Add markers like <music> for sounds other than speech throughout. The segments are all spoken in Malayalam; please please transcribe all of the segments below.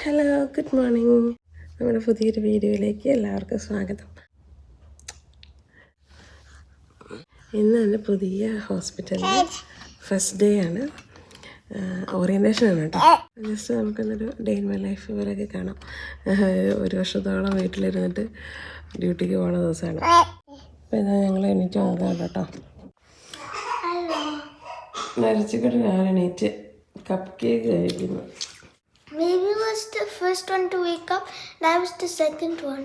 ഹലോ ഗുഡ് മോർണിംഗ് നമ്മുടെ പുതിയൊരു വീഡിയോയിലേക്ക് എല്ലാവർക്കും സ്വാഗതം. ഇന്ന് എന്റെ പുതിയ ഹോസ്പിറ്റലിൽ ഫസ്റ്റ് ഡേ ആണ്. ഓറിയന്റേഷൻ ആണ് കേട്ടോ. ജസ്റ്റ് നമുക്കൊന്നൊരു ഡേ ഇൻ മൈ ലൈഫ് ഇവരൊക്കെ കാണാം. ഒരു വർഷത്തോളം വീട്ടിലിരുന്നിട്ട് ഡ്യൂട്ടിക്ക് പോകുന്ന ദിവസമാണ്. അപ്പോൾ ഇതാ ഞങ്ങൾ എണീറ്റ് വന്നതാണ് കേട്ടോ. മരിച്ചിട്ട് ഞാൻ എണീറ്റ് കപ്പ് കേക്ക് കഴിക്കുന്നു. First one to wake up, and I was the second one.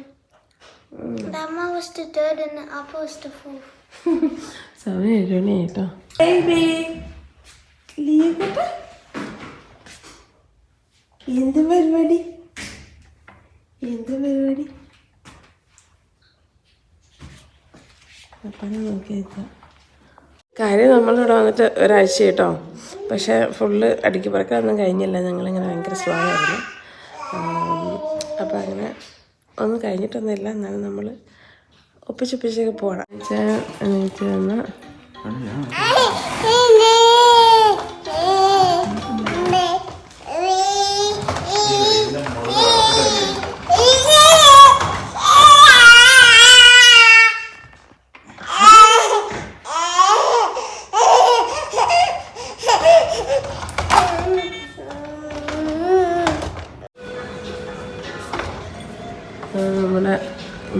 Mama was the third, and Appa was the fourth. സമയം ഏഴ് മണി കേട്ടോ എന്ത് പരിപാടി എന്ത് പരിപാടി അപ്പനെ നോക്കിയേക്കാം. കാര്യം നമ്മളിവിടെ വന്നിട്ട് ഒരാഴ്ച കേട്ടോ പക്ഷേ ഫുള്ള് അടിക്ക് പറക്കാനൊന്നും കഴിഞ്ഞില്ല. ഞങ്ങളിങ്ങനെ ഭയങ്കര സ്ലോ ആയിരുന്നു അപ്പോൾ അങ്ങനെ ഒന്നും കഴിഞ്ഞിട്ടൊന്നുമില്ല. എന്നാലും നമ്മൾ ഒപ്പിച്ചൊപ്പിച്ചൊക്കെ പോകണം എന്നുവെച്ചാൽ വന്ന്?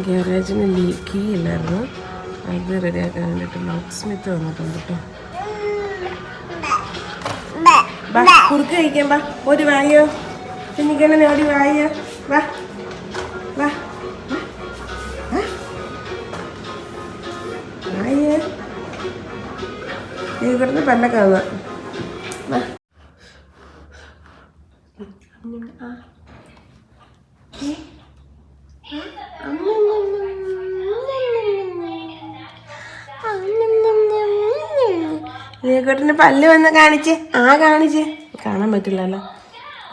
ഗ്യാരേജിന് ലീക്ക് ഇല്ലായിരുന്നു അത് റെഡിയാക്കാൻ വേണ്ടിയിട്ട് ലോക്ക് സ്മിത്ത് വന്നിട്ടുണ്ട് കേട്ടോ ബാ. കുറുക്ക് കഴിക്കാൻ ബാ. ഒരു വായോ. പിന്നെ ഓടി വായോ. വാ വാ വായേ. ഇവിടുന്ന് പല്ലൊക്കെ വന്ന വാ ആ നീക്കോട്ടിന് പല്ല് വന്ന് കാണിച്ച് ആ കാണിച്ച്. കാണാൻ പറ്റില്ലല്ലോ.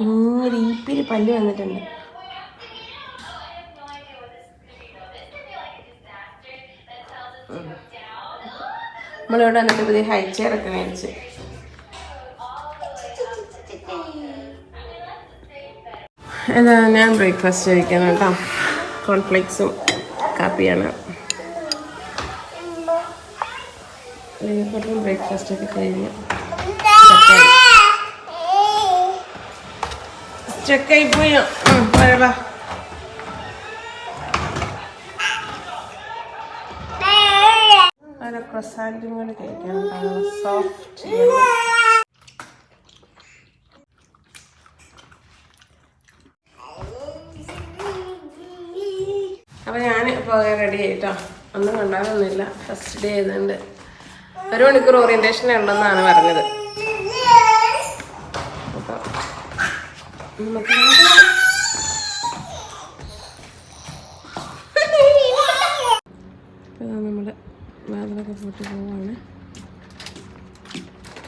ഇങ്ങനെ ഈപ്പിൽ പല്ല് വന്നിട്ടുണ്ട്. നമ്മളിവിടെ വന്നിട്ട് പുതിയ ഹൈ ചെയർ ഒക്കെ മേടിച്ച്. എന്താ ഞാൻ ബ്രേക്ക്ഫാസ്റ്റ് കഴിക്കണം കേട്ടോ. കോൺഫ്ലേക്സും കാപ്പിയാണ്. ബ്രേക്ക്ഫാസ്റ്റ് ഒക്കെ കഴിഞ്ഞ് ചെക്കായി പോയോ. വരവാ അല്ല ക്രൊസാന്റും കൂടി അപ്പോൾ ഞാൻ പോകാൻ റെഡി ആയിട്ടോ ഒന്നും കൊണ്ടാകൊന്നുമില്ല ഫസ്റ്റ് ഡേ ആയതുകൊണ്ട്. ഒരു മണിക്കൂർ ഓറിയന്റേഷൻ ഉണ്ടെന്നാണ് പറഞ്ഞത്. നമ്മൾ വാതിലൊക്കെ പൂട്ടി പോവാണ്.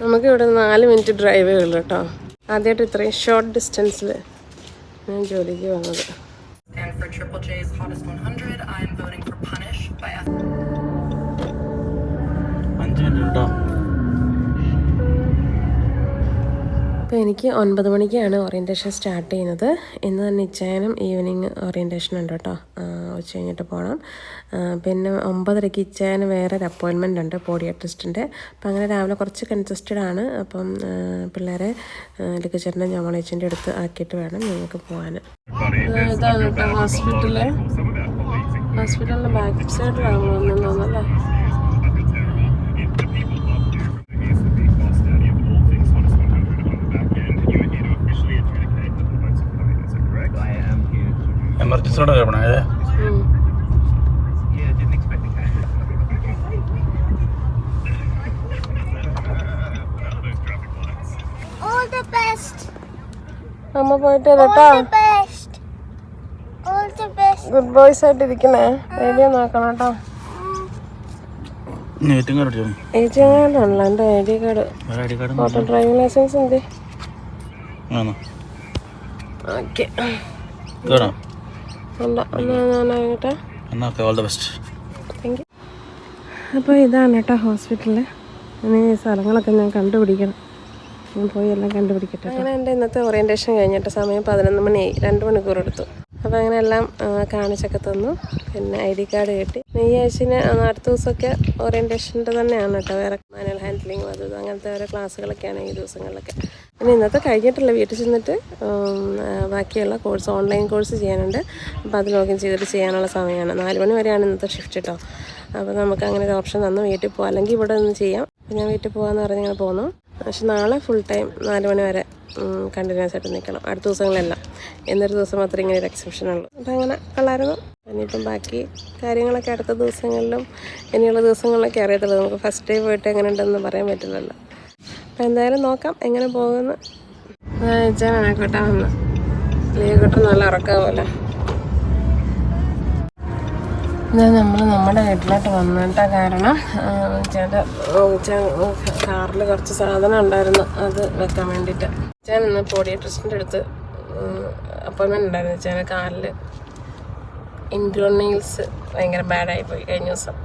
നമുക്ക് ഇവിടെ നാല് മിനിറ്റ് ഡ്രൈവേ ഉള്ളു കേട്ടോ. ആദ്യമായിട്ട് ഇത്രയും ഷോർട്ട് ഡിസ്റ്റൻസിൽ ഞാൻ ജോലിക്ക് വന്നത്. And for Triple J's Hottest 100, I am voting for Punish by അഞ്ച് മിനിറ്റ് കേട്ടോ അപ്പോൾ എനിക്ക് ഒൻപത് മണിക്കാണ് ഓറിയന്റേഷൻ സ്റ്റാർട്ട് ചെയ്യുന്നത്. ഇന്ന് തന്നെ ഇച്ചായനും ഈവനിങ് ഓറിയന്റേഷൻ ഉണ്ട് കേട്ടോ. ഉച്ച കഴിഞ്ഞിട്ട് പോകണം പിന്നെ ഒമ്പതരയ്ക്ക് ഇച്ചായന് വേറെ ഒരു അപ്പോയിൻമെന്റ് ഉണ്ട് പോഡിയാട്രിസ്റ്റിന്റെ അപ്പം അങ്ങനെ രാവിലെ കുറച്ച് കൺജസ്റ്റഡ് ആണ്. അപ്പം പിള്ളേരെ ലിക്കച്ചേട്ടന്റെ ഞമ്മളേച്ചന്റെ അടുത്ത് ആക്കിയിട്ട് വേണം ഞങ്ങൾക്ക് പോകാൻ ഇതാണ് കേട്ടോ ഹോസ്പിറ്റൽ. ഹോസ്പിറ്റലിന്റെ ബാക്ക് സൈഡിലാണ് വന്നെന്ന് തോന്നുന്നല്ലേ ਜਿਹਾ ਬਣਾਇਆ ਹੈ All the best. അമ്മ പോയിട്ട് വരട്ടോ All the best. All the best. Good boys ആയിട്ട് ഇരിക്കണേ ബേബിയെ നോക്കണം കേട്ടോ നെയ്റ്റും കാർഡ് എന്റെ ഐ ഡി കാർഡ്. വേറെ I D card photo driving licence ഉണ്ട്. ആണോ? ഓക്കെ. ഇതാണോ എന്നാ all the best thank you അപ്പോൾ ഇതാണ് കേട്ടോ ഹോസ്പിറ്റലിലെ ഇനി സ്ഥലങ്ങളൊക്കെ ഞാൻ കണ്ടുപിടിക്കണം. ഞാൻ പോയി എല്ലാം കണ്ടുപിടിക്കട്ടെ അങ്ങനെ എന്റെ ഇന്നത്തെ ഓറിയന്റേഷൻ കഴിഞ്ഞിട്ട് സമയം പതിനൊന്ന് മണിയായി രണ്ട് മണിക്കൂർ എടുത്തു. അപ്പോൾ അങ്ങനെ എല്ലാം കാണിച്ചൊക്കെ തന്നു. പിന്നെ ഐ ഡി കാർഡ് കിട്ടി. ഈ ആഴ്ചന് അടുത്ത ദിവസമൊക്കെ ഓറിയന്റേഷന്റെ തന്നെയാണ് കേട്ടോ. വേറെ മാനുവൽ ഹാൻഡ്ലിങ് അത് ഇത് അങ്ങനത്തെ ഓരോ ക്ലാസ്സുകളൊക്കെയാണ് ഈ ദിവസങ്ങളിലൊക്കെ. പിന്നെ ഇന്നത്തെ കഴിഞ്ഞിട്ടില്ല വീട്ടിൽ ചെന്നിട്ട് ബാക്കിയുള്ള കോഴ്സ് ഓൺലൈൻ കോഴ്സ് ചെയ്യാനുണ്ട്. അപ്പോൾ അത് ലോഗിൻ ചെയ്തിട്ട് ചെയ്യാനുള്ള സമയമാണ്. നാല് മണി വരെയാണ് ഇന്നത്തെ ഷിഫ്റ്റ് കേട്ടോ അപ്പോൾ നമുക്ക് അങ്ങനെ ഒരു ഓപ്ഷൻ തന്നു. വീട്ടിൽ പോകാം അല്ലെങ്കിൽ ഇവിടെ നിന്ന് ചെയ്യാം. ഞാൻ വീട്ടിൽ പോകാമെന്ന് പറഞ്ഞ് ഇങ്ങനെ പോന്നു. പക്ഷെ നാളെ ഫുൾ ടൈം നാല് മണി വരെ കണ്ടിന്യൂസ് ആയിട്ട് നിൽക്കണം. അടുത്ത ദിവസങ്ങളെല്ലാം. എന്നൊരു ദിവസം മാത്രമേ ഇങ്ങനെ ഒരു എക്സെപ്ഷൻ ഉള്ളൂ. അപ്പോൾ അങ്ങനെ കൊള്ളായിരുന്നു ഇനിയിപ്പം ബാക്കി കാര്യങ്ങളൊക്കെ അടുത്ത ദിവസങ്ങളിലും ഇനിയുള്ള ദിവസങ്ങളിലൊക്കെ അറിയത്തുള്ളൂ. നമുക്ക് ഫസ്റ്റ് ഡേ പോയിട്ട് എങ്ങനെ ഉണ്ടെന്ന് പറയാൻ പറ്റില്ലല്ലോ. അപ്പോൾ എന്തായാലും നോക്കാം എങ്ങനെ പോകുന്നു. വെച്ചാൽ വേണേക്കോട്ടെ വന്ന്. ലീവ്ക്കോട്ടെ നല്ല ഉറക്കാവുമല്ലോ ഇത് നമ്മൾ നമ്മുടെ വീട്ടിലോട്ട് വന്നിട്ട കാരണം ചേട്ടൻ കാറിൽ കുറച്ച് സാധനം ഉണ്ടായിരുന്നു അത് വെക്കാൻ വേണ്ടിയിട്ട് ഞാൻ ഇന്ന് പോഡിയട്രിസ്റ്റിന്റെ അടുത്ത് അപ്പോയിൻമെന്റ് ഉണ്ടായിരുന്നു. ചേട്ടൻ കാറിൽ നെയിൽസ് ഭയങ്കര ബാഡായി പോയി കഴിഞ്ഞ ദിവസം.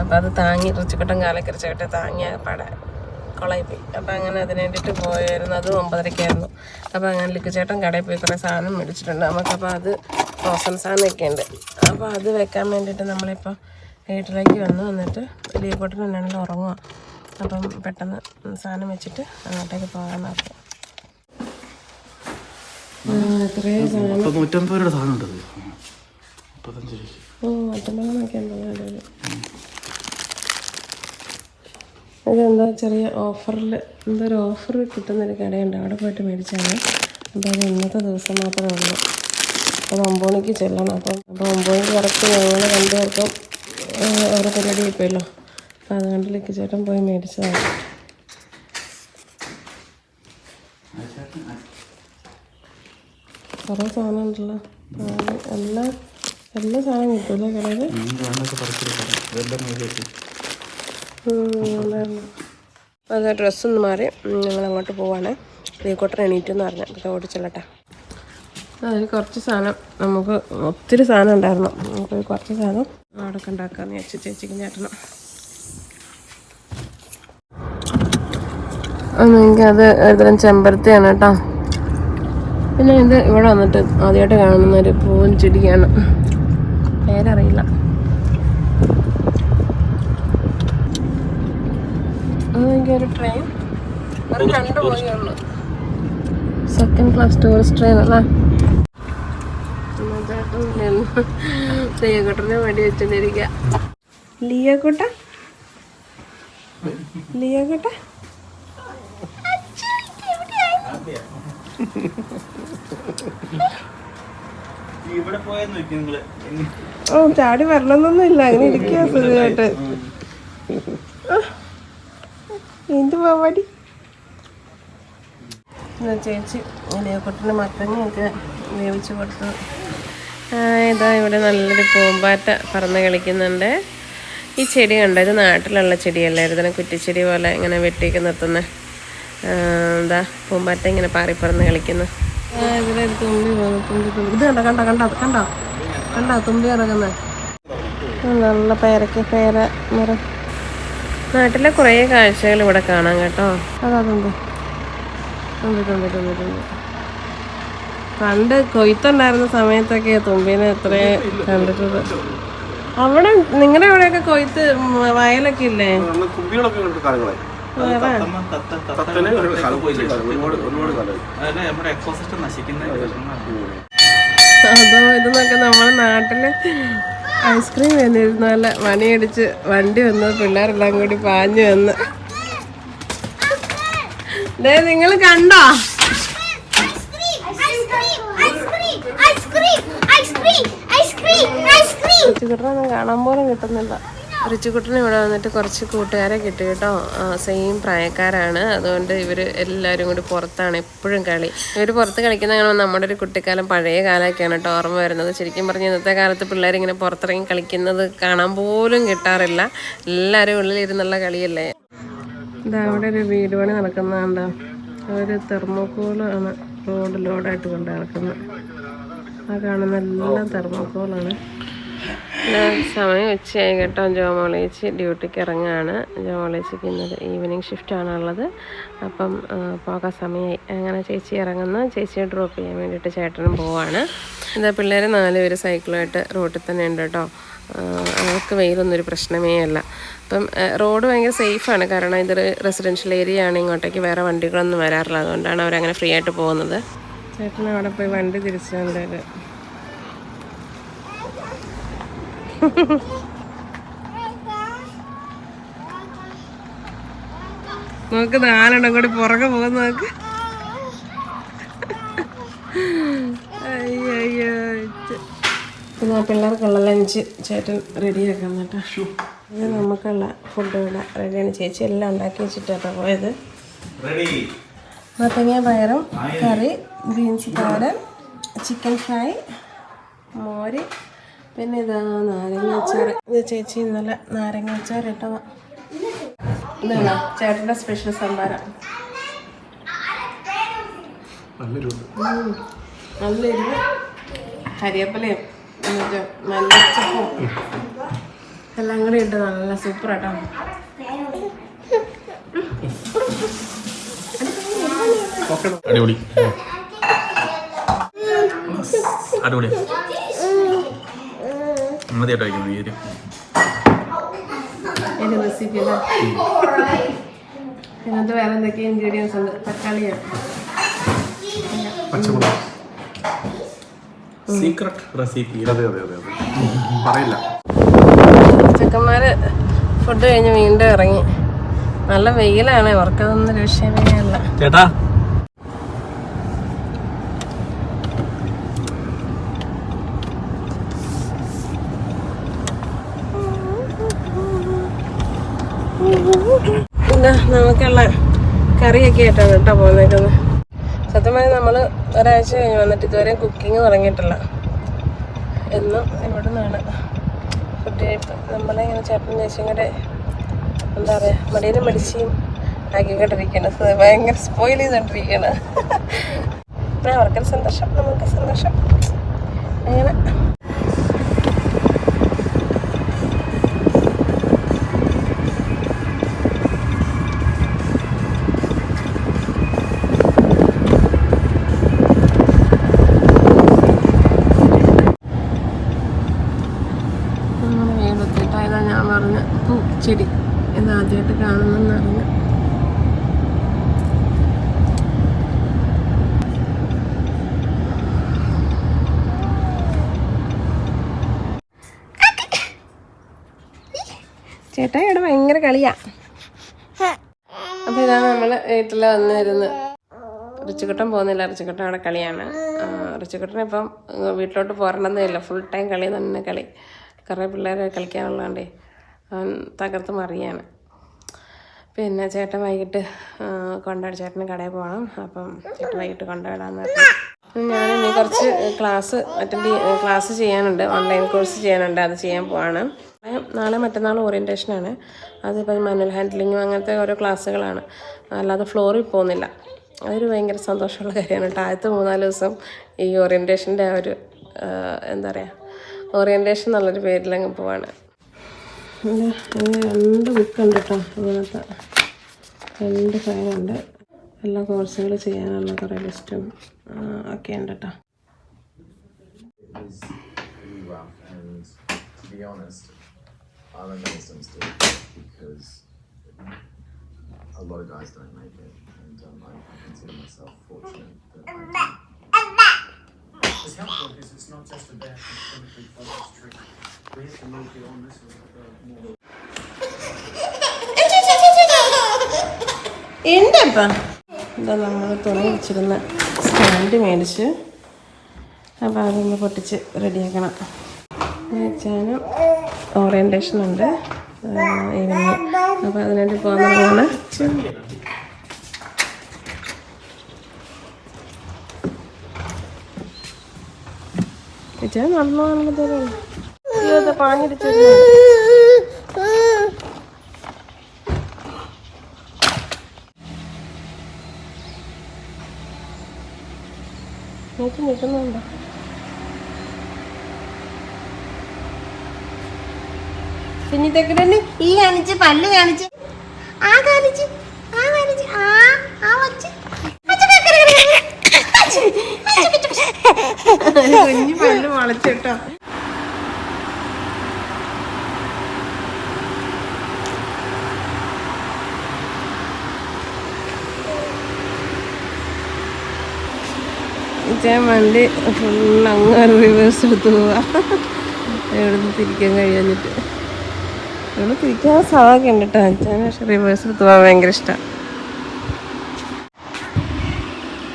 അപ്പോൾ അത് താങ്ങി റിച്ചക്കട്ടെ താങ്ങിയ പട കൊളായി പോയി. അപ്പോൾ അങ്ങനെ അതിന് വേണ്ടിയിട്ട് പോയായിരുന്നു. അത് ഒമ്പതരക്കായിരുന്നു. അപ്പോൾ അങ്ങനെ ലിക്കുചേട്ടൻ കടയിൽ പോയി കുറേ സാധനം മേടിച്ചിട്ടുണ്ട്. നമുക്കപ്പോൾ അത് ഫ്രോസൺ സാധനമൊക്കെ ഉണ്ട്. അപ്പോൾ അത് വെക്കാൻ വേണ്ടിയിട്ട് നമ്മളിപ്പോൾ വീട്ടിലേക്ക് വന്ന് വന്നിട്ട് ലീക്കോട്ടൻ തന്നെയാണല്ലോ ഉറങ്ങുക അപ്പം പെട്ടെന്ന് സാധനം വെച്ചിട്ട് അങ്ങോട്ടേക്ക് പോകാൻ നോക്കാം. സാധനം. നൂറ്റമ്പത് രൂപയുടെ ഓ മറ്റന്നാളൊക്കെ ഉണ്ടല്ലോ ഇതെന്താ ചെറിയ ഓഫറിൽ എന്തോ ഒരു ഓഫർ കിട്ടുന്നൊരു കടയുണ്ട്. അവിടെ പോയിട്ട് മേടിച്ചാണ്. അപ്പോൾ അത് ഇന്നത്തെ ദിവസം മാത്രമേ ഉള്ളൂ. അപ്പോൾ ഒമ്പത് മണിക്ക് ചെല്ലണം. അപ്പം അപ്പോൾ ഒമ്പത് മണിക്ക് കറക്റ്റ് ഞങ്ങൾ രണ്ടുപേർക്കും പേർക്കും ഓരോ പരിപാടി കിട്ടുമല്ലോ. അപ്പോൾ അതുകൊണ്ട് ലിക്ക് ചേട്ടൻ പോയി മേടിച്ചതാണ്. കുറേ സാധനം ഉണ്ടല്ലോ. എല്ലാ എല്ലാ സാധനം കിട്ടുമല്ലോ കടയിൽ വേണ്ടൊക്കെ പറിച്ചെടുക്കാം ഇതെല്ലാം നോക്കി വെച്ച് അത് ഡ്രസ്സൊന്ന് മാറി. ഞങ്ങൾ അങ്ങോട്ട് പോവാണ്. റീക്കോട്ടർ എണീറ്റെന്ന് പറഞ്ഞു. അപ്പോൾ ഓടിച്ചല്ലട്ടെ അതിൽ കുറച്ച് സാധനം നമുക്ക് ഒത്തിരി സാധനം ഉണ്ടായിരുന്നു. നമുക്ക് കുറച്ച് സാധനം അവിടെ ഉണ്ടാക്കാമെന്ന് ചേച്ചി ചേച്ചിക്ക് എനിക്ക് അത് ഒരുതരം ചെമ്പരത്തിയാണ് കേട്ടോ. പിന്നെ ഇത് ഇവിടെ വന്നിട്ട് ആദ്യമായിട്ട് കാണുന്ന ഒരു പൂവൻ ചെടിയാണ്. പേരറിയില്ല. ഒരു ട്രെയിൻ ഒരു രണ്ട് പോയേ സെക്കൻഡ് ക്ലാസ് ടൂറിസ്റ്റ് ട്രെയിൻ അല്ലേ? ലിയോക്കുട്ടനെ വേണ്ടി വെച്ചോണ്ടിരിക്കുക ലിയോക്കുട്ട? ലിയോക്കുട്ട? ഓ ചാടി വരണമെന്നൊന്നും ഇല്ല അങ്ങനെ ഇരിക്കുക സുഖമായിട്ട് എന്ത് പരിപാടി? ചേച്ചി ലിയോക്കുട്ടന് മത്തങ്ങയൊക്കെ വേവിച്ച് കൊടുത്തു. ഇതാ ഇവിടെ നല്ലൊരു പൂമ്പാറ്റ പറന്ന് കളിക്കുന്നുണ്ട്. ഈ ചെടി കണ്ടോ? ഇത് നാട്ടിലുള്ള ചെടിയല്ലേ? ഇതിനെ കുറ്റിച്ചെടി പോലെ ഇങ്ങനെ വെട്ടിയൊക്കെ നിർത്തുന്ന. എന്താ പൂമ്പാറ്റ ഇങ്ങനെ പാറിപ്പറന്ന് കളിക്കുന്നു. ഇവിടെ ഒരു തുമ്പി തുമ്പി തുമ്പി. ഇത് കണ്ടോ കണ്ടോ കണ്ടോ കണ്ടോ? കണ്ടോ തുമ്പി ഇറങ്ങുന്നത് നല്ല പേരയ്ക്ക് പേര മരം നാട്ടിലെ കുറേ കാഴ്ചകൾ ഇവിടെ കാണാം കേട്ടോ. അതാ തുമ്പി തുമ്പി തുമ്പി തുമ്പി തുമ്പി പണ്ട് കൊയ്ത്തുണ്ടായിരുന്ന സമയത്തൊക്കെ തുമ്പിനെ എത്ര കണ്ടിട്ടത് അവിടെ നിങ്ങളുടെ അവിടെയൊക്കെ കൊയ്ത്ത് വയലൊക്കെ ഇല്ലേ? അതോ ഇതെന്നൊക്കെ നമ്മുടെ നാട്ടിൽ ഐസ്ക്രീം വന്നിരുന്നാല മണിയടിച്ച് വണ്ടി വന്ന്. പിള്ളേരെല്ലാം കൂടി പാഞ്ഞു വന്ന്. നിങ്ങൾ കണ്ടോ? കാണാൻ പോലും കിട്ടുന്നില്ല. റിച്ചുകുട്ടന് ഇവിടെ വന്നിട്ട് കുറച്ച് കൂട്ടുകാരെ കിട്ടി കേട്ടോ. സെയിം പ്രായക്കാരാണ്. അതുകൊണ്ട് ഇവർ എല്ലാവരും കൂടി പുറത്താണ് എപ്പോഴും കളി. ഇവർ പുറത്ത് കളിക്കുന്ന കാണുമ്പോൾ നമ്മുടെ ഒരു കുട്ടിക്കാലം പഴയ കാലമൊക്കെയാണ് കേട്ടോ ഓർമ്മ വരുന്നത്. ശരിക്കും പറഞ്ഞ് ഇന്നത്തെ കാലത്ത് പിള്ളേരിങ്ങനെ പുറത്തിറങ്ങി കളിക്കുന്നത് കാണാൻ പോലും കിട്ടാറില്ല. എല്ലാവരും ഉള്ളിലിരുന്നുള്ള കളിയല്ലേ? ഇതാ അവിടെ ഒരു വീട് പണി നടക്കുന്നതാണ്ടോ ഒരു തെർമോക്കോളാണ് റോഡ് ലോഡായിട്ട് കൊണ്ട് നടക്കുന്നത്. ആ കാണുന്ന എല്ലാം തെർമോക്കോളാണ്. സമയം ഉച്ചയായി കേട്ടോ. ജോമോളേച്ചി ഡ്യൂട്ടിക്ക് ഇറങ്ങുകയാണ് ജോമോളേച്ചിക്ക് ഇന്നത് ഈവനിങ് ഷിഫ്റ്റാണുള്ളത് അപ്പം പോകാൻ സമയമായി അങ്ങനെ ചേച്ചി ഇറങ്ങുന്നു. ചേച്ചിയെ ഡ്രോപ്പ് ചെയ്യാൻ വേണ്ടിയിട്ട് ചേട്ടനും പോവാണ്. എന്താ പിള്ളേർ നാല് പേര് സൈക്കിളുമായിട്ട് റോട്ടിൽ തന്നെ ഉണ്ട് കേട്ടോ. അവർക്ക് വെയിലൊന്നും ഒരു പ്രശ്നമേ അല്ല. അപ്പം റോഡ് ഭയങ്കര സേഫാണ് കാരണം ഇതൊരു റെസിഡൻഷ്യൽ ഏരിയ ആണ്. ഇങ്ങോട്ടേക്ക് വേറെ വണ്ടികളൊന്നും വരാറില്ല. അതുകൊണ്ടാണ് അവരങ്ങനെ ഫ്രീ ആയിട്ട് പോകുന്നത്. ചേട്ടൻ അവിടെ പോയി വണ്ടി തിരിച്ചുകൊണ്ടത് നോക്ക് നാലെണ്ണം കൂടി പുറകെ പോകുന്ന നോക്ക്. അയ്യോ പിന്നെ ആ പിള്ളേർക്കുള്ള ലഞ്ച് ചേട്ടൻ റെഡിയാക്കാൻ കേട്ടോ. ഇത് നമുക്കുള്ള ഫുഡ് ഇവിടെ റെഡിയാണ് ചേച്ചി എല്ലാം ഉണ്ടാക്കി വെച്ചിട്ടാട്ടോ പോയത്. മത്തങ്ങ പയറും കറി ബീൻസ് തോരൻ ചിക്കൻ ഫ്രൈ മോര് പിന്നെ ഇതാ നാരങ്ങ അച്ചാറ് ഇത് ചേച്ചി ഇന്നലെ നാരങ്ങ അച്ചാർ ഇട്ടതാ. ഇതാണോ ചേട്ടന്റെ സ്പെഷ്യൽ സംഭാരം? നല്ല എരിവ്. കരിയപ്പലയും എന്നിട്ട് മല്ലിച്ചപ്പും. എല്ലാം കൂടി ഇട്ട് നല്ല സൂപ്പർ ആട്ടോ. അടിപൊളി. അടിപൊളി മതിയായിട്ട് കഴിക്കുന്നു ഈ ഒരു എന്റെ റെസിപ്പി അല്ലേ? ഇതിനകത്ത് വേറെ എന്തൊക്കെ ഇൻഗ്രീഡിയൻസ് ഉണ്ട്. തക്കാളിയാണ്. പച്ചമുളക്. സീക്രട്ട് റെസിപ്പി അതെ അതെ അതെ അതെ. പറയില്ല. ചെക്കന്മാർ ഫുഡ് കഴിഞ്ഞ് വീണ്ടും ഇറങ്ങി. നല്ല വെയിലാണ് അവർക്കതൊന്നും ഒരു വിഷയമേ അല്ല. ചേട്ടാ പിന്നെ നമുക്കുള്ള കറിയൊക്കെ ആയിട്ടാണ് കേട്ടോ പോന്നേക്കുന്നത്. സത്യം പറഞ്ഞാൽ നമ്മൾ ഒരാഴ്ച കഴിഞ്ഞ് വന്നിട്ട് ഇതുവരെ കുക്കിംഗ് തുടങ്ങിയിട്ടില്ല. എന്നും ഇവിടെ നിന്നാണ് ഫുഡ് നമ്മളെ ഇങ്ങനെ ചേട്ടൻ ചേച്ചിയും കൂടെ എന്താ പറയുക മടിയിലും മടിച്ചും ആക്കിക്കൊണ്ടിരിക്കുകയാണ്. ഭയങ്കര സ്പോയിൽ ചെയ്തുകൊണ്ടിരിക്കുകയാണ് <laughs> അവർക്കൊരു സന്തോഷം നമുക്ക് സന്തോഷം. അങ്ങനെ. പൂ ചെടി ഇത് ആദ്യമായിട്ട് കാണുന്നെന്ന് അറിഞ്ഞു. ചേട്ടാ ഇവിടെ ഭയങ്കര കളിയാ. അപ്പൊ ഇതാണ് നമ്മൾ വീട്ടിൽ വന്നിരുന്ന്. റിച്ചുകുട്ടൻ പോകുന്നില്ല. റിച്ചുകുട്ടൻ അവിടെ കളിയാണ്. റിച്ചുകുട്ടൻ ഇപ്പം വീട്ടിലോട്ട് പോരണമെന്നേ ഇല്ല. ഫുൾ ടൈം കളി തന്നെ കളി. കുറേ പിള്ളേരെ കളിക്കാനുള്ളതുകൊണ്ടേ. അവൻ തകർത്ത് മറിയാണ്. പിന്നെ ചേട്ടൻ വൈകിട്ട് കൊണ്ടാടി ചേട്ടന് കടയിൽ പോകണം. അപ്പം ചേട്ടൻ വൈകിട്ട് കൊണ്ടുവിടാന്ന് പറഞ്ഞു. ഞാൻ ഇനി കുറച്ച് ക്ലാസ് അറ്റൻഡ് ക്ലാസ് ചെയ്യാനുണ്ട്. ഓൺലൈൻ കോഴ്സ് ചെയ്യാനുണ്ട്. അത് ചെയ്യാൻ പോവാണ്. നാളെ മറ്റന്നാൾ ഓറിയന്റേഷനാണ് അതിപ്പോൾ മാനുവൽ ഹാൻഡ്ലിങ്ങും അങ്ങനത്തെ ഓരോ ക്ലാസ്സുകളാണ്. അല്ലാതെ ഫ്ലോറിൽ പോകുന്നില്ല. അതൊരു ഭയങ്കര സന്തോഷമുള്ള കാര്യമാണ് കേട്ടോ. ആദ്യത്തെ മൂന്നാൽ ദിവസം ഈ ഓറിയന്റേഷന്റെ ആ ഒരു എന്താ പറയുക ഓറിയന്റേഷൻ എന്നുള്ളൊരു പേരിലങ്ങ് പോവാണ്. ഇത് രണ്ട് ബുക്കുണ്ട് കേട്ടോ ഇതിനകത്ത് രണ്ട് ഫയലുണ്ട് എല്ലാ കോഴ്സുകൾ ചെയ്യാനുള്ള കുറേ ലിസ്റ്റും ഒക്കെ ഉണ്ട് കേട്ടോ a lot of guys don't make it and um, I consider myself fortunate that I It's helpful because it's not just about the clinically focused treatment. We have to move beyond this with uh, more. എന്റെ ഇപ്പം നമ്മൾ തുണി വെച്ചിരുന്ന സ്റ്റാൻഡ് മേടിച്ച് അപ്പോൾ അതൊന്ന് പൊട്ടിച്ച് റെഡിയാക്കണം വെച്ചാലും ഓറിയന്റേഷൻ ഈവനിങ് അപ്പോൾ അതിനായിട്ട് പോകുന്നതാണ് ചേച്ചാ നടന്നു കുഞ്ഞിത്തക്കടന് ഈ കാണിച്ച് പല്ല് കാണിച്ച്. ആ കാണിച്ച് ആ കാണിച്ച് ആ ആ വച്ച്. കുഞ്ഞു പല്ല് മുളച്ചിട്ടോ ഇച്ചാൻ വണ്ടി ഫുൾ അങ്ങ് റിവേഴ്സ് എടുത്ത് പോവാ. എവിടുന്ന് തിരിക്കാൻ കഴിയാഞ്ഞിട്ട്. ഇവിടെ തിരിക്കാൻ സാധൊക്കെ ഉണ്ട് കേട്ടോ അച്ഛൻ പക്ഷെ റിവേഴ്സ് എടുത്ത് പോകാൻ ഭയങ്കര ഇഷ്ടമാണ്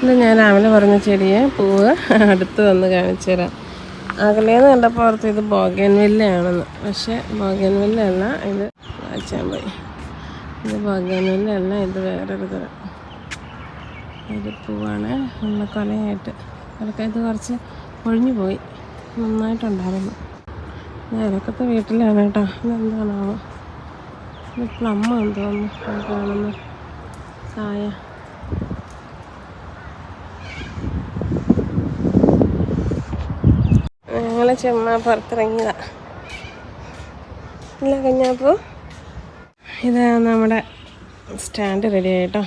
ഇത് ഞാൻ രാവിലെ പറഞ്ഞ ചെടിയെ പൂവ് അടുത്ത് വന്ന് കാണിച്ചു തരാം. അകലേന്ന് കണ്ടപ്പോൾ ഓർത്ത് ഇത് ബോഗൻവില്ലയാണെന്ന്. പക്ഷേ ബോഗൻവില്ല അല്ല ഇത് വായിച്ചാൽ പോയി. ഇത് ബോഗൻവില്ലയല്ല ഇത് വേറൊരു തരം. ഒരു പൂവാണ് നല്ല കൊലയായിട്ട്. അതൊക്കെ ഇത് കുറച്ച് ഒഴിഞ്ഞു പോയി. നന്നായിട്ടുണ്ടായിരുന്നു. ഞാനൊക്കത്തെ വീട്ടിലാണ് കേട്ടോ. ഇതെന്താണാവോ? ഇത് പ്ലമ്മ എന്തോന്ന് കാണുന്നു കായ. ഞങ്ങൾ ചുമ്മാ പുറത്തിറങ്ങിയതാ. ഇല്ല കഞ്ഞാപ്പൂ ഇതാ നമ്മുടെ സ്റ്റാൻഡ് റെഡി ആയിട്ടോ.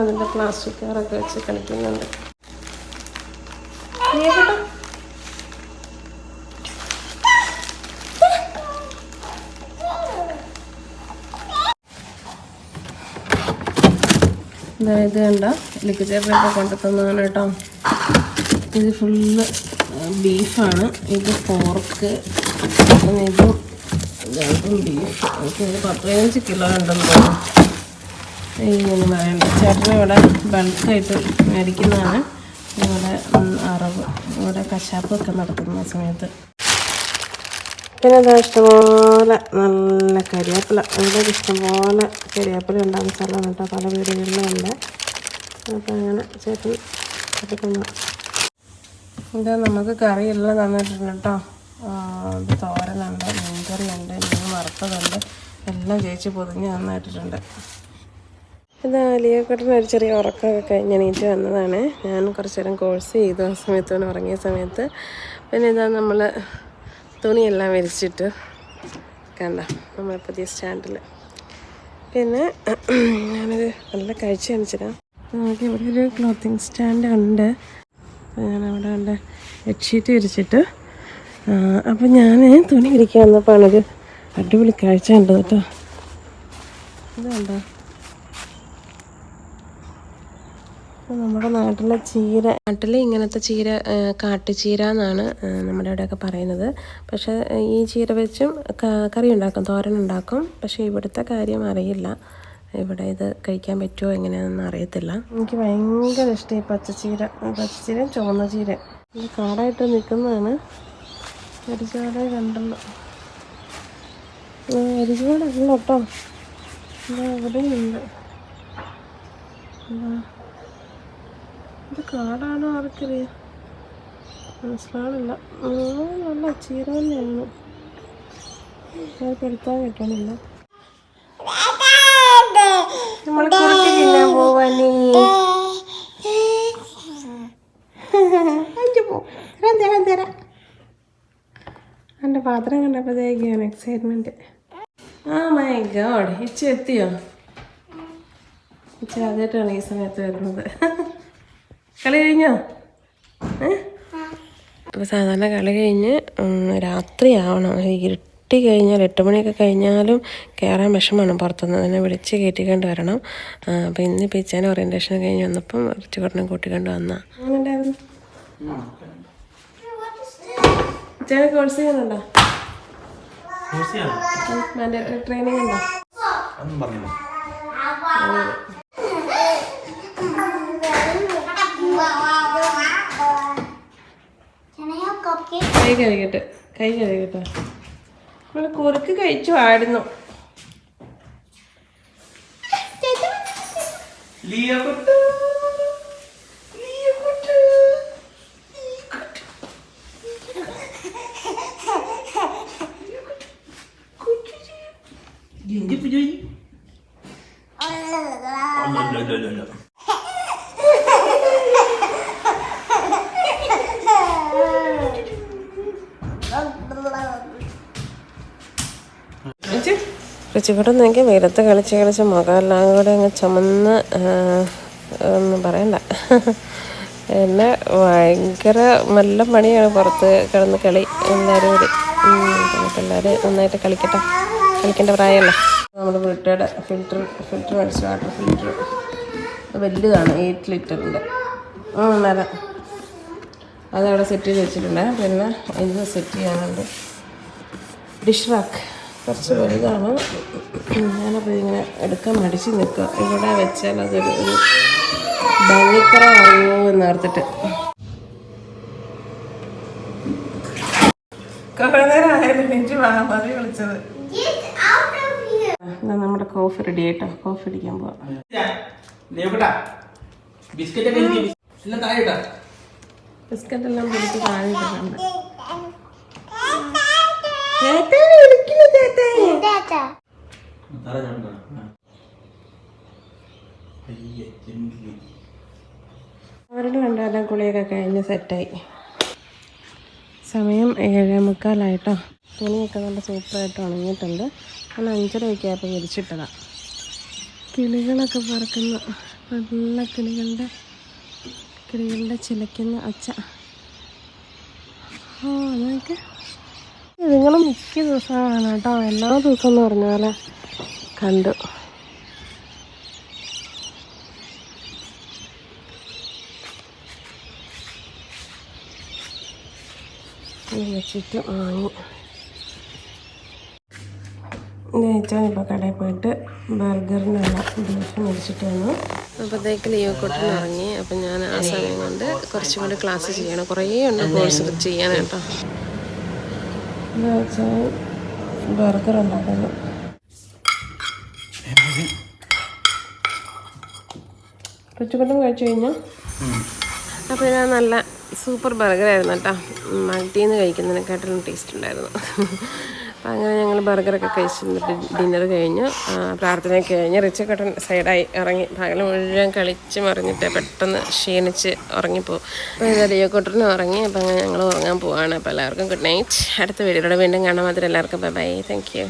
അതിന്റെ പ്ലാസ്റ്റിക് കവറൊക്കെ വെച്ച് കളിക്കുന്നുണ്ട്. ഇതാ ഇത് കണ്ട. ലിക്കുചേട്ടനൊക്കെ കൊണ്ടു തന്നതാണ് കേട്ടോ. ഇത് ഫുള്ള് ബീഫാണ്. ഇത് പോർക്ക് ഇതും ഇതും ബീഫ്. എനിക്ക് പതിനഞ്ച് കിലോ ഉണ്ടെന്ന് തോന്നുന്നു. ഇങ്ങനെ വേണ്ട ചേട്ടൻ ഇവിടെ ബൾക്കായിട്ട് മേടിക്കുന്നതാണ്. ഇവിടെ അറവ്. ഇവിടെ കശാപ്പൊക്കെ നടത്തുന്ന സമയത്ത്. പിന്നെ എന്താ ഇഷ്ടംപോലെ നല്ല കരിവേപ്പില ഇവിടെ ഇഷ്ടംപോലെ കരിവേപ്പില ഉണ്ടാകുന്ന സ്ഥലമാണ് കേട്ടോ. പല വീടുകളിലും ഉണ്ട്. അപ്പോൾ അങ്ങനെ ചേട്ടൻ എടുക്കുന്നു. ഇത് നമുക്ക് കറിയെല്ലാം തന്നിട്ടുണ്ട് കേട്ടോ. ഇത് തോരനുണ്ട് മീൻകറിയുണ്ട് മീൻ വറുത്തതുണ്ട്. എല്ലാം ചേച്ചി പൊതിഞ്ഞ് തന്നിട്ടുണ്ട് ഇത് അലിയക്കട്ടൻ ഒരു ചെറിയ ഉറക്കമൊക്കെ കഴിഞ്ഞ് എണീറ്റ് വന്നതാണ്. ഞാൻ കുറച്ച് നേരം കോഴ്സ് ചെയ്തു ആ ഉറങ്ങിയ സമയത്ത്. പിന്നെ ഇതാ നമ്മൾ തുണിയെല്ലാം വിരിച്ചിട്ട് കണ്ട നമ്മൾ പുതിയ സ്റ്റാൻഡിൽ പിന്നെ ഞാനൊരു നല്ല കാഴ്ച കാണിച്ചിരാം നമുക്ക് ഇവിടെ ഒരു ക്ലോത്തിങ് സ്റ്റാൻഡ് ഉണ്ട്. അപ്പോൾ ഞാൻ ഉണ്ട് ബെഡ്ഷീറ്റ് വിരിച്ചിട്ട് അപ്പോൾ ഞാൻ തുണി വിരിക്കാൻ വന്നപ്പോൾ ആണൊരു അടിപൊളി കാഴ്ച ഉണ്ട് കേട്ടോ. ഇത് കണ്ടോ നമ്മുടെ നാട്ടിലെ ചീര നാട്ടിൽ ഇങ്ങനത്തെ ചീര കാട്ടുചീര എന്നാണ് നമ്മുടെ ഇവിടെയൊക്കെ പറയുന്നത്. പക്ഷേ ഈ ചീര വെച്ചും കറി ഉണ്ടാക്കും തോരൻ ഉണ്ടാക്കും പക്ഷേ ഇവിടുത്തെ കാര്യം അറിയില്ല. ഇവിടെ ഇത് കഴിക്കാൻ പറ്റുമോ എങ്ങനെയാണെന്ന് അറിയത്തില്ല. എനിക്ക് ഭയങ്കര ഇഷ്ടം ഈ പച്ചച്ചീര പച്ചച്ചീരയും ചുവന്ന ചീര ഇത് കാടായിട്ട് നിൽക്കുന്നതാണ് എരിചോട കണ്ടല്ലോ. എരിചോടല്ല കേട്ടോ. ഇവിടെ ഇവിടെയുണ്ട് എന്താ ഇത് കാടാണോ ആർക്കറിയാം. മനസ്സിലാവില്ല നല്ല ചീര തന്നെയാണ് എടുത്താൻ കിട്ടണില്ല എന്റെ പാത്രം കണ്ടപ്പോഴത്തേക്കാണ് എക്സൈറ്റ്മെന്റ് ആ മൈ ഗോഡ് ഇച്ച എത്തിയോ? ഇച്ച ആദ്യമായിട്ടാണ് ഈ സമയത്ത് വരുന്നത്. കളി കഴിഞ്ഞോ? അപ്പോൾ സാധാരണ കളി കഴിഞ്ഞ് രാത്രി രാത്രിയാവണം. ഇരുട്ടി കഴിഞ്ഞാൽ എട്ട് മണിയൊക്കെ കഴിഞ്ഞാലും കയറാൻ വിഷമമാണ്. പുറത്തുനിന്ന് അതിനെ വിളിച്ച് കയറ്റിക്കൊണ്ട് വരണം. അപ്പോൾ ഇന്ന് പിച്ചാൻ ഓറിയന്റേഷൻ കഴിഞ്ഞ് വന്നപ്പം റിച്ചുകൊട്ടനെ കൂട്ടിക്കൊണ്ട് വന്ന. കോഴ്സ് ചെയ്യുന്നുണ്ടോ? മാൻഡേറ്ററി ട്രെയിനിങ് ഉണ്ടോ? കൈ കഴുകട്ടെ കൈ കഴുകട്ടെ നമ്മൾ കുറുക്ക് കഴിച്ചു ആടുന്നു Leo Kuttu Leo Kuttu. Gini apa jadi? Oh, no, no, no, no, no. നോക്കി വെയിലത്ത് കളിച്ച് കളിച്ച് മുഖമെല്ലാം കൂടെ അങ്ങ് ചുമന്ന് ഒന്നും പറയണ്ട. എന്നെ ഭയങ്കര നല്ല പണിയാണ് പുറത്ത് കിടന്ന് കളി എല്ലാവരും കൂടി. എല്ലാവരും നന്നായിട്ട് കളിക്കട്ടെ. കളിക്കേണ്ട പ്രായമല്ലേ? നമ്മുടെ വീട്ടുകാരുടെ ഫിൽറ്റർ ഫിൽറ്റർ മേടിച്ചു വാട്ടർ ഫിൽറ്റർ വലുതാണ് എയ്റ്റ് ലിറ്ററിന്റെ. ഒന്നര അതവിടെ സെറ്റ് ചെയ്ത് വെച്ചിട്ടുണ്ട് പിന്നെ ഇത് സെറ്റ് ചെയ്യാനുണ്ട്. ഡിഷ് റാക്ക് കുറച്ച് വലുതാണ് ഞാനപ്പോൾ ഇങ്ങനെ എടുക്കാൻ മടിച്ച് നിൽക്കുക ഇവിടെ വെച്ചാൽ അതൊരു ഒരു ഭംഗിക്കറവാകുമോ എന്നോർത്തിട്ട് കുറേ നേരം ആയാലും എനിക്ക് മതി വിളിച്ചത്. Get out of here. എന്നാ നമ്മുടെ കോഫി റെഡി ആയിട്ടോ? കോഫി അടിക്കാൻ പോവാം. ബിസ്ക്കറ്റ് എല്ലാം പിടിച്ച് താഴെ ഇട്ടിട്ടുണ്ട്. അവരുടെ രണ്ടാം കുളിയൊക്കെ കഴിഞ്ഞ് സെറ്റായി. സമയം ഏഴേ മുക്കാലായിട്ടോ. തുണിയൊക്കെ നല്ല സൂപ്പറായിട്ട് ഉണങ്ങിയിട്ടുണ്ട്. ഞാൻ അഞ്ചരയൊക്കെ ആയപ്പോൾ വിരിച്ചിട്ടതാണ് കിളികളൊക്കെ പറക്കുന്ന നല്ല കിളികളുടെ കിളികളുടെ ചിലയ്ക്കുന്ന അച്ഛ ഓ അതൊക്കെ നിങ്ങൾ മിക്ക ദിവസമാണ് കേട്ടോ. എല്ലാ ദിവസം എന്ന് പറഞ്ഞ പോലെ കണ്ടു. വെച്ചിട്ട് വാങ്ങി. ഞാൻ ഇപ്പോൾ കടയിൽ പോയിട്ട് ബർഗറിനുള്ള ബീഫ് മേടിച്ചിട്ട് വന്നു. അപ്പോഴത്തേക്ക് ലീവ് കൊട്ടിന് ഇറങ്ങി. അപ്പം ഞാൻ ആ സമയം കൊണ്ട് കുറച്ചും കൂടി ക്ലാസ് ചെയ്യണം. കുറേ ഉണ്ട് കോഴ്സ് ചെയ്യാനാട്ടോ എന്താ വെച്ചാൽ ബർഗർ ഉണ്ടാക്കുന്നു. കൊച്ചുകൊട്ടും കഴിച്ചു കഴിഞ്ഞാൽ അപ്പോൾ ഇതാ നല്ല സൂപ്പർ ബർഗറായിരുന്നു കേട്ടോ. മൾട്ടിയിൽ നിന്ന് കഴിക്കുന്നതിനെക്കാട്ടിലും ടേസ്റ്റ് ഉണ്ടായിരുന്നു. അപ്പോൾ അങ്ങനെ ഞങ്ങൾ ബർഗറൊക്കെ കഴിച്ചിട്ട് ഡിന്നർ കഴിഞ്ഞു പ്രാർത്ഥന പ്രാർത്ഥനയൊക്കെ കഴിഞ്ഞ് റിച്ചക്കട്ടൻ സൈഡായി ഇറങ്ങി. പകൽ മുഴുവൻ കളിച്ച് മറിഞ്ഞിട്ട് പെട്ടെന്ന് ക്ഷീണിച്ച് ഉറങ്ങിപ്പോവും അപ്പോൾ ലിയോക്കൊട്ടനും ഉറങ്ങി. അപ്പോൾ അങ്ങനെ ഞങ്ങൾ ഉറങ്ങാൻ പോവാണ്. അപ്പോൾ എല്ലാവർക്കും ഗുഡ് നൈറ്റ് അടുത്ത വീഡിയോയുടെ വീണ്ടും കാണാൻ മാത്രം എല്ലാവർക്കും ബൈ ബൈ താങ്ക് യു